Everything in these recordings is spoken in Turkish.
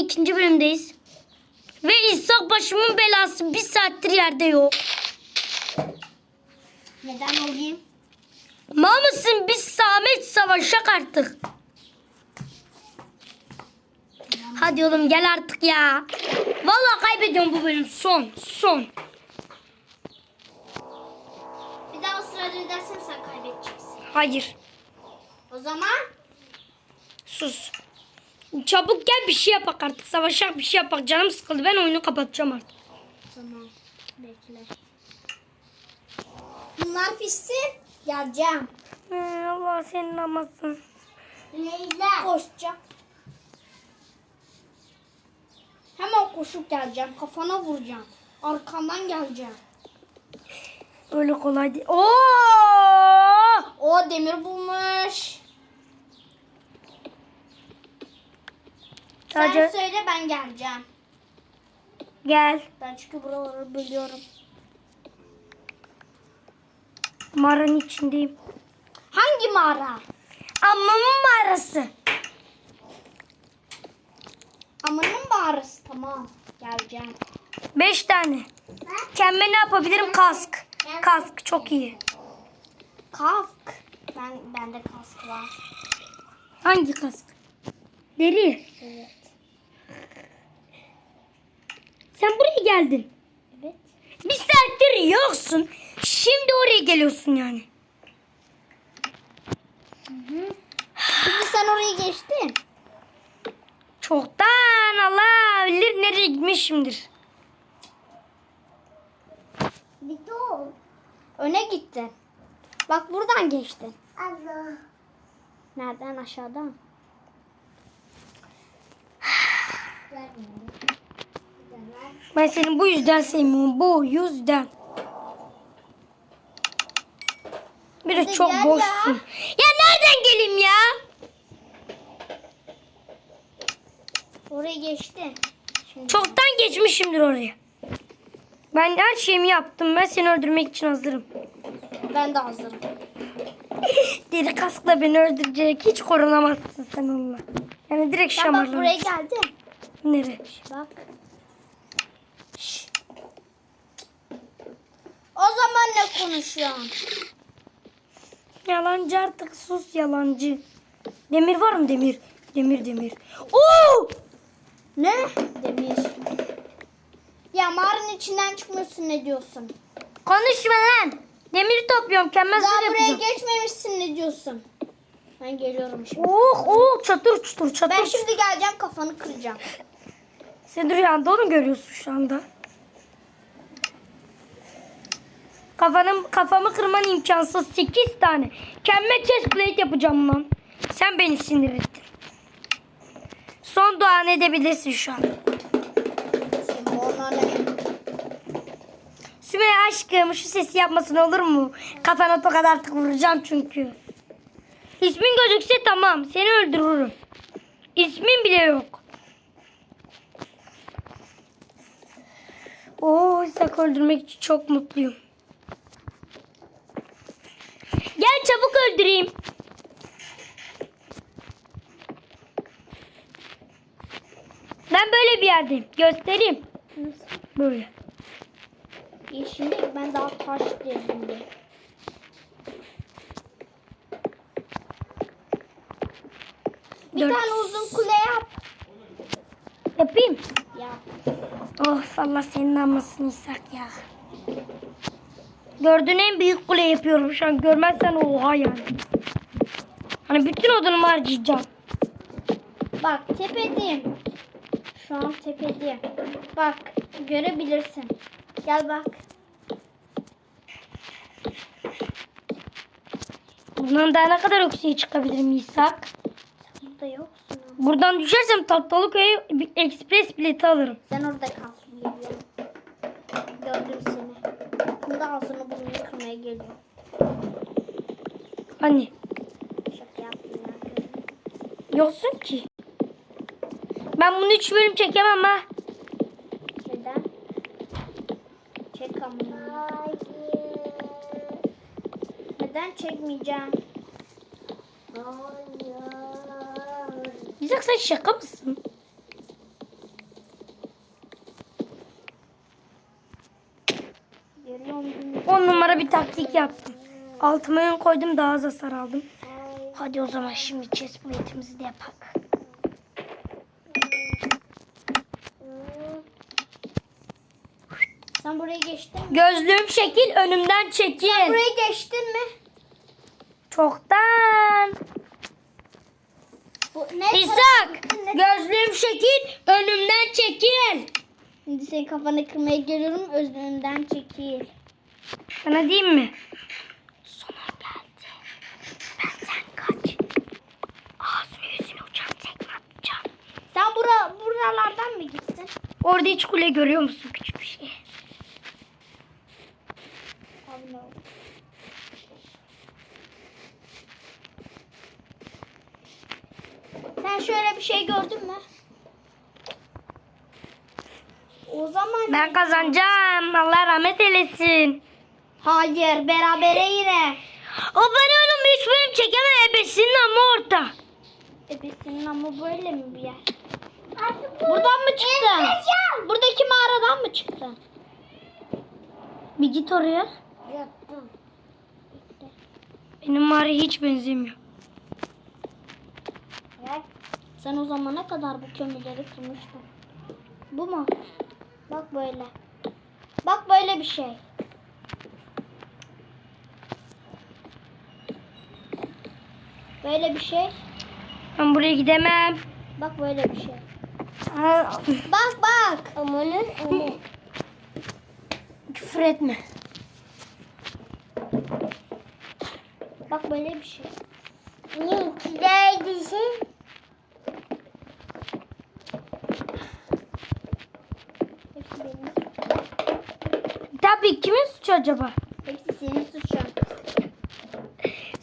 ikinci bölümdeyiz. Ve İshak başımın belası bir saattir yerde yok. Neden olayım? Mal mısın biz Samet savaşak artık. Hadi oğlum gel artık ya. Vallahi kaybediyorum bu bölüm. Son. Son. Bir daha ısrar edersen sen kaybedeceksin. Hayır. O zaman Sus. Çabuk gel bir şey yapak artık. Savaşak bir şey yapak. Canım sıkıldı. Ben oyunu kapatacağım artık. Tamam. Bekle. Bunlar pişsin. Geleceğim. Ee, Allah senin namasın. Leyla. Koşacağım. Hemen koşup geleceğim. Kafana vuracağım. Arkandan geleceğim. Öyle kolay değil. Oo! O demir bulmuş. Sadece Sen söyle ben geleceğim. gel. Ben çünkü buraları biliyorum. Mağaranın içindeyim. Hangi mağara? Amamın mağarası. Amanın mağarası. Tamam. Geleceğim. Beş tane. Kendime ne yapabilirim? Kask. Kask çok iyi. Kask. Ben bende kask var. Hangi kask? Deri. Evet. Sen buraya geldin. Evet. Bir saattir yoksun. Şimdi oraya geliyorsun yani. Şimdi sen orayı geçtin. Çoktan Allah bilir nereye gitmişimdir. Dur. Öne gittin. Bak buradan geçtin. Allah. Nereden aşağıdan? Ben seni bu yüzden sevmiyorum. Bu yüzden. Bir de çok gel boşsun. Ya. nereden geleyim ya? Orayı geçtin. Şimdi Çoktan geçmişimdir oraya. Ben her şeyimi yaptım. Ben seni öldürmek için hazırım. ben de hazırım. Deri kaskla beni öldürecek. Hiç korunamazsın sen onunla. Yani direkt Ben bak buraya şamarlanırsın. geldim. Nereye? Bak. O zaman ne konuşuyorsun? Yalancı artık sus yalancı. Demir var mı demir? Demir demir. Oo! Ne? Demir. Ya mağaranın içinden çıkmıyorsun ne diyorsun? Konuşma lan. Demir topluyorum. Kendime Daha zırh buraya yapacağım. geçmemişsin ne diyorsun? Ben geliyorum şimdi. Oh oh çatır çutur çatır. Ben şimdi geleceğim kafanı kıracağım. Sen rüyanda onu görüyorsun şu anda. Kafanın, kafamı kırman imkansız. 8 tane. Kendime chest plate yapacağım lan. Sen beni sinir ettin. Son duan edebilirsin şu an. Sümeyye aşkım şu sesi yapmasın olur mu? Kafana tokat artık vuracağım çünkü. İsmin gözükse tamam seni öldürürüm. İsmin bile yok. Oo İshak öldürmek için çok mutluyum. Gel çabuk öldüreyim. Ben böyle bir yerdeyim. Göstereyim. Böyle. İyi şimdi ben daha taş dedim de. Bir Dört. tane uzun kule yap. Yapayım. Yap. Of Allah senin namusunu İshak ya. Gördüğün en büyük kule yapıyorum şu an. Görmezsen oha yani. Hani bütün odunumu harcayacağım. Bak tepedeyim. Şu an tepedeyim. Bak görebilirsin. Gel bak. Bundan daha ne kadar yükseğe çıkabilirim İshak? Burada yoksun. Buradan düşersem Tatlıköy'e bir ekspres bileti alırım. Sen orada kal. geliyor. Anne. Şaka. Yoksun ki. Ben bunu üç bölüm çekemem ha. Neden? Çekamam. Hayır. Neden çekmeyeceğim? Hayır. Güzel sen şaka mısın? Görüyor? Bir taktik yaptım. Altıma ön koydum daha az hasar aldım. Hadi o zaman şimdi chest plate'imizi de yapak. Sen burayı geçtin mi? Gözlüğüm şekil önümden çekil. Burayı geçtin mi? Çoktan. Bu ne? İshak gözlüğüm şekil önümden çekil. Şimdi senin kafanı kırmaya geliyorum. Özlüğünden çekil. Sana diyeyim mi? Sonun geldi. Benden kaç. Ağzını yüzünü uçan tekme atacağım. Sen bura, buralardan mı gittin? Orada hiç kule görüyor musun küçük bir şey? Sen şöyle bir şey gördün mü? O zaman Ben kazanacağım. Allah rahmet eylesin. Hayır berabere yine. O ben oğlum hiç bölüm çekemem ebesinin ama orada. Ebesinin ama böyle mi bir yer? Buradan mı çıktın? Buradaki mağaradan mı çıktın? Bir git oraya. Yaptım. Benim mağaraya hiç benzemiyor. Sen o zamana kadar bu kömürleri kırmıştın. Bu mu? Bak böyle. Bak böyle bir şey. Böyle bir şey. Ben buraya gidemem. Bak böyle bir şey. Aa, Bak bak. Amanın aman. küfür etme. Bak böyle bir şey. Ne güzel şey. Hepsi benim. Tabii kimin suçu acaba? Hepsi senin suçun.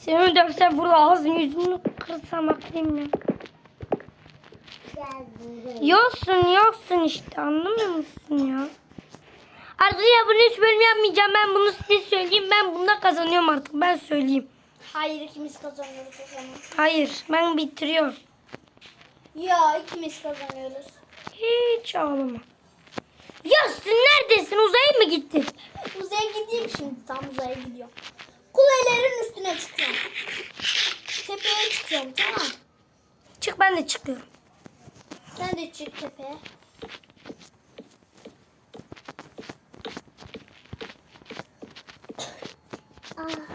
Seni dövse burada ağzını yüzünü kırsam aklım ya. Yoksun yoksun işte anlamıyor musun ya? Arkadaşlar bunu hiç bölüm yapmayacağım. Ben bunu size söyleyeyim. Ben bunda kazanıyorum artık. Ben söyleyeyim. Hayır ikimiz kazanıyoruz o zaman. Hayır ben bitiriyorum. Ya ikimiz kazanıyoruz. Hiç ağlama. Yasin neredesin? Uzaya mı gittin? Uzaya gideyim şimdi tam uzaya gidiyorum. Kulelerin üstüne çıkıyorum. Tepeye çıkıyorum tamam. Çık ben de çıkıyorum. Sen de çık tepeye.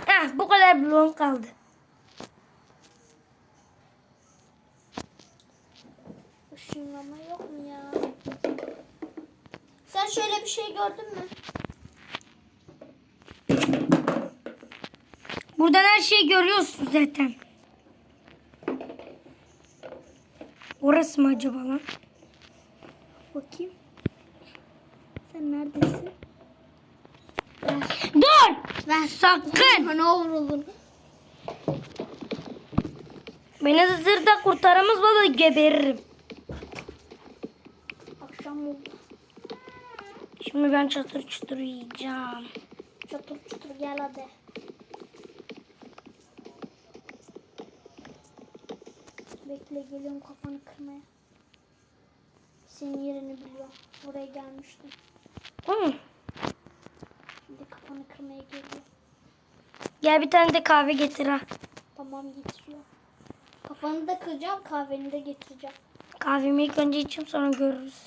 Heh, bu kadar bloğum kaldı. Işınlama yok mu ya? Sen şöyle bir şey gördün mü? Buradan her şeyi görüyorsun zaten. Orası mı acaba lan? Bakayım. Sen neredesin? Dur! Sakın! Bana vuruldun. Beni zırda kurtaramaz valla geberirim. Akşam oldu. Şimdi ben çatır çutur yiyeceğim. Çatır çutur gel hadi. Bekle geliyorum kafanı kırmaya. Senin yerini biliyorum. Oraya gelmiştim. Hı. Şimdi kafanı kırmaya geliyor. Gel bir tane de kahve getir ha. Tamam getiriyor. Kafanı da kıracağım kahveni de getireceğim. Kahvemi ilk önce içeyim sonra görürüz.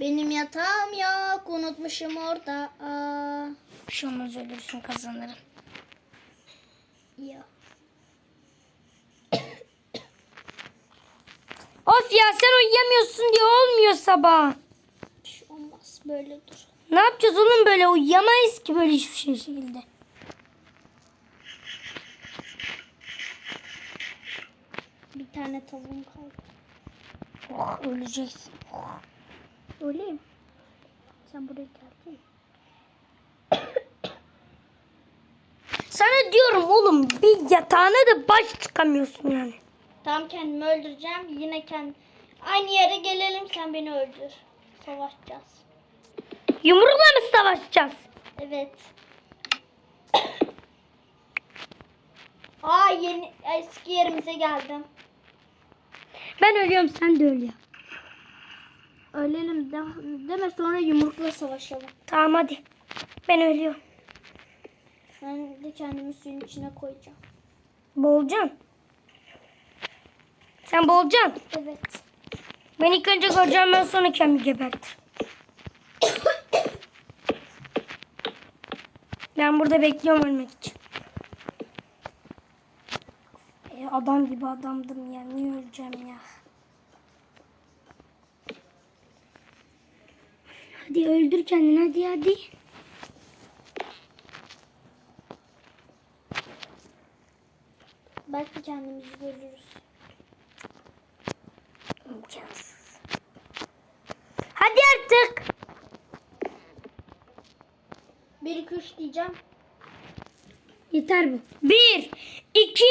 Benim yatağım yok unutmuşum orada. Aa, Bir şey olmaz ölürsün kazanırım. ya. Of ya sen uyuyamıyorsun diye olmuyor sabah. Bir şey olmaz böyle dur. Ne yapacağız oğlum böyle uyuyamayız ki böyle hiçbir şey şekilde. Bir tane tavuğum kaldı. Oh, öleceksin. Öyle mi? Sen buraya geldin. Sana diyorum oğlum bir yatağına da baş çıkamıyorsun yani. Tamam kendimi öldüreceğim. Yine kend aynı yere gelelim sen beni öldür. Savaşacağız. Yumrukla mı savaşacağız? Evet. Aa yeni eski yerimize geldim. Ben ölüyorum sen de öl ya. Ölelim de, deme sonra yumrukla savaşalım. Tamam hadi. Ben ölüyorum. Ben de kendimi suyun içine koyacağım. Boğulacaksın. Sen boğulacaksın. Evet. Ben ilk önce göreceğim ben sonra kendimi gebertir. Ben burada bekliyorum ölmek için. E, adam gibi adamdım ya. Niye öleceğim ya? Hadi öldür kendini hadi hadi. Belki kendimizi görürüz. İmkansız. Hadi artık. 1 2 3 diyeceğim. Yeter bu. Bir, iki,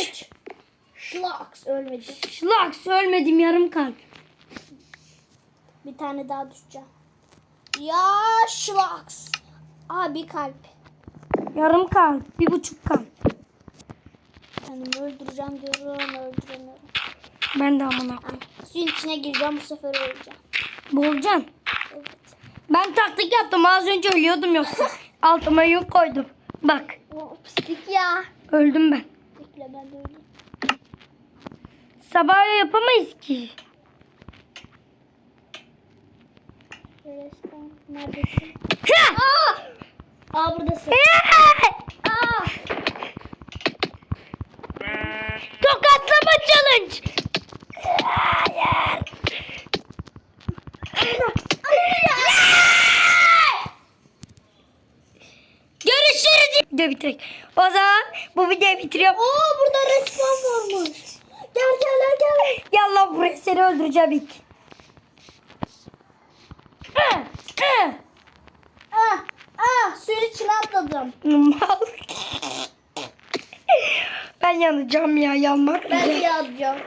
üç. Şlaks ölmedi. Şlaks ölmedim yarım kalp. Bir tane daha düşeceğim. Ya şlaks. Aa bir kalp. Yarım kalp. Bir buçuk kalp. Kendimi öldüreceğim diyorum öldüremiyorum. Ben de amına koyayım. Suyun içine gireceğim bu sefer öleceğim. Boğulacaksın. Ben taktik yaptım. Az önce ölüyordum yoksa. Altıma yük koydum. Bak. O pislik ya. Öldüm ben. Bekle ben de öldüm. Sabah yapamayız ki. Neredesin? Hıh! Aa! Aa buradasın. Aa! Tokatlama challenge. Hayır. Görüşürüz. Video bitirek. O zaman bu videoyu bitiriyorum. Aa burada resmen varmış. Gel gel gel gel. Yallah buraya seni öldüreceğim ilk. Hı. Ah ah suyun içine atladım. Mal. ben yanacağım ya yanmak Ben de atacağım.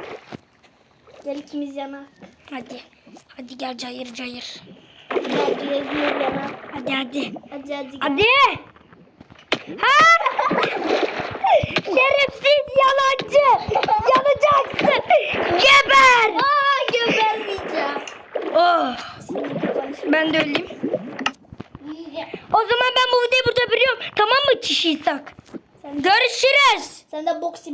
Gel ikimiz yana. Hadi. Hadi gel cayır cayır. Gel yana. Hadi hadi. Hadi hadi gel. Hadi. Ha! Şerefsiz yalancı. Yanacaksın. Geber. Aa gebermeyeceğim. Oh. Ben de öleyim. yiyeceğim. O zaman ben bu videoyu burada bitiriyorum. Tamam mı de, Görüşürüz. sen de boks